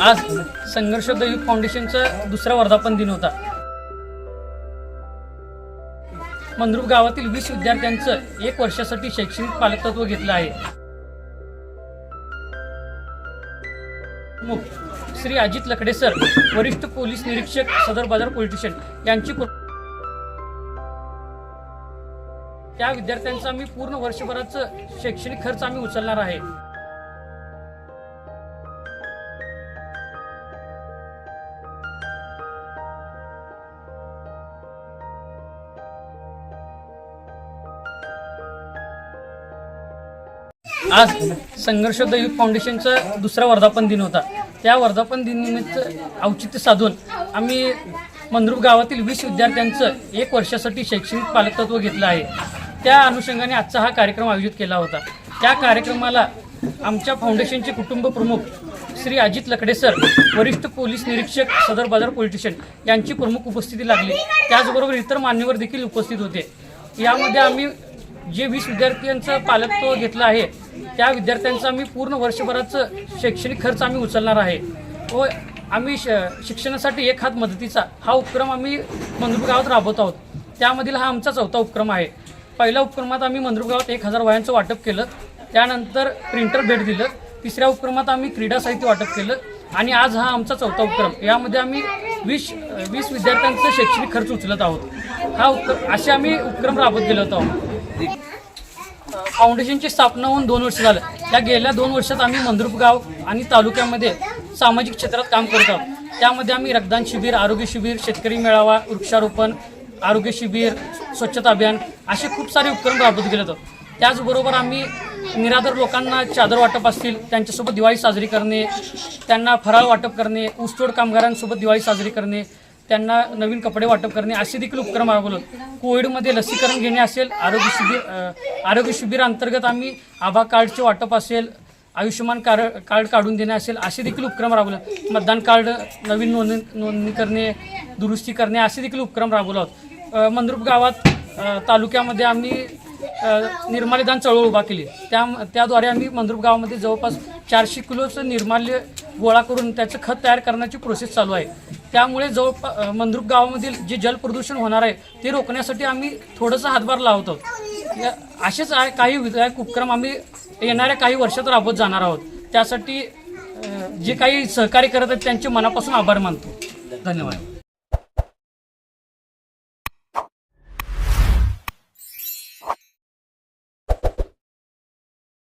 आज संघर्षोदय युथ फाउंडेशनचा दुसरा वर्धापन दिन होता. मंद्रुप गावातील वीस विद्यार्थ्यांचं एक वर्षासाठी शैक्षणिक पालकत्व घेतलं आहे. श्री अजित लकडे सर वरिष्ठ पोलीस निरीक्षक सदर बाजार पोलीस स्टेशन यांची त्या विद्यार्थ्यांचा आम्ही पूर्ण वर्षभराचं शैक्षणिक खर्च आम्ही उचलणार आहे. आज संघर्षोदय फाउंडेशनचा दुसरा वर्धापन दिन होता. त्या वर्धापन दिनानिमित्त औचित्य साधून आम्ही मंद्रुप गावातील वीस विद्यार्थ्यांचं एक वर्षासाठी शैक्षणिक पालकत्व घेतलं आहे. त्या अनुषंगाने आजचा हा कार्यक्रम आयोजित केला होता. त्या कार्यक्रमाला आमच्या फाउंडेशनचे कुटुंब प्रमुख श्री अजित लकडे सर वरिष्ठ पोलीस निरीक्षक सदर बाजार पोलिटिशियन यांची प्रमुख उपस्थिती लागली. त्याचबरोबर इतर मान्यवर देखील उपस्थित होते. यामध्ये आम्ही जे वीस विद्यार्थ्यांचा पालकत्व घेतला आहे त्या विद्यार्थ्यांचा आम्ही पूर्ण वर्षभराचं शैक्षणिक खर्च आम्ही उचलणार आहे. व आम्ही श शिक्षणासाठी एक हात मदतीचा हा उपक्रम आम्ही मंद्रुप गावात राबवत आहोत. त्यामधील हा आमचा चौथा उपक्रम आहे. पहिल्या उपक्रमात आम्ही मंद्रुप गावात एक हजार वयांचं वाटप केलं त्यानंतर प्रिंटर भेट दिलं तिसऱ्या उपक्रमात आम्ही क्रीडा साहित्य वाटप केलं आणि आज हा आमचा चौथा उपक्रम. यामध्ये आम्ही वीस वीस विद्यार्थ्यांचं शैक्षणिक खर्च उचलत आहोत. हा उपक्रम असे आम्ही उपक्रम राबवत गेलो आहोत फाउंडेशनची स्थापना होऊन दोन वर्ष झालं. या गेल्या दोन वर्षात आम्ही मंद्रुप गाव आणि तालुक्यामध्ये सामाजिक क्षेत्रात काम करत आहोत. त्यामध्ये आम्ही रक्तदान शिबिर आरोग्य शिबिर शेतकरी मेळावा वृक्षारोपण आरोग्य शिबिर स्वच्छता अभियान असे खूप सारे उपक्रम राबवत गेलो होतो त्याचबरोबर आम्ही निराधार लोकांना चादर वाटप असतील त्यांच्यासोबत दिवाळी साजरी करणे त्यांना फराळ वाटप करणे ऊसतोड कामगारांसोबत दिवाळी साजरी करणे त्यांना नवीन कपडे वाटप करणे असे देखील उपक्रम राबवलं. कोविडमध्ये लसीकरण घेणे असेल आरोग्य शिबिर आरोग्य शिबिरांतर्गत आम्ही आभा कार्डचे वाटप असेल आयुष्यमान कार कार्ड काढून देणे असेल असे देखील उपक्रम राबवले. मतदान कार्ड नवीन नोंदणी नोंदणी करणे दुरुस्ती करणे असे देखील उपक्रम राबवलो आहोत. मंद्रुप गावात तालुक्यामध्ये आम्ही निर्माल्यदान चळवळ उभा केली. त्या त्याद्वारे आम्ही मंद्रुप गावामध्ये जवळपास चारशे किलोचं निर्माल्य गोळा करून त्याचं खत तयार करण्याची प्रोसेस चालू आहे. त्यामुळे जवळ मंद्रुप गावामधील जे जलप्रदूषण होणार आहे ते रोखण्यासाठी आम्ही थोडंसं हातभार लावतो. असेच आहे काही विधायक उपक्रम आम्ही येणाऱ्या काही वर्षात राबवत जाणार आहोत. त्यासाठी जे काही सहकार्य करत आहेत त्यांचे मनापासून आभार मानतो. धन्यवाद.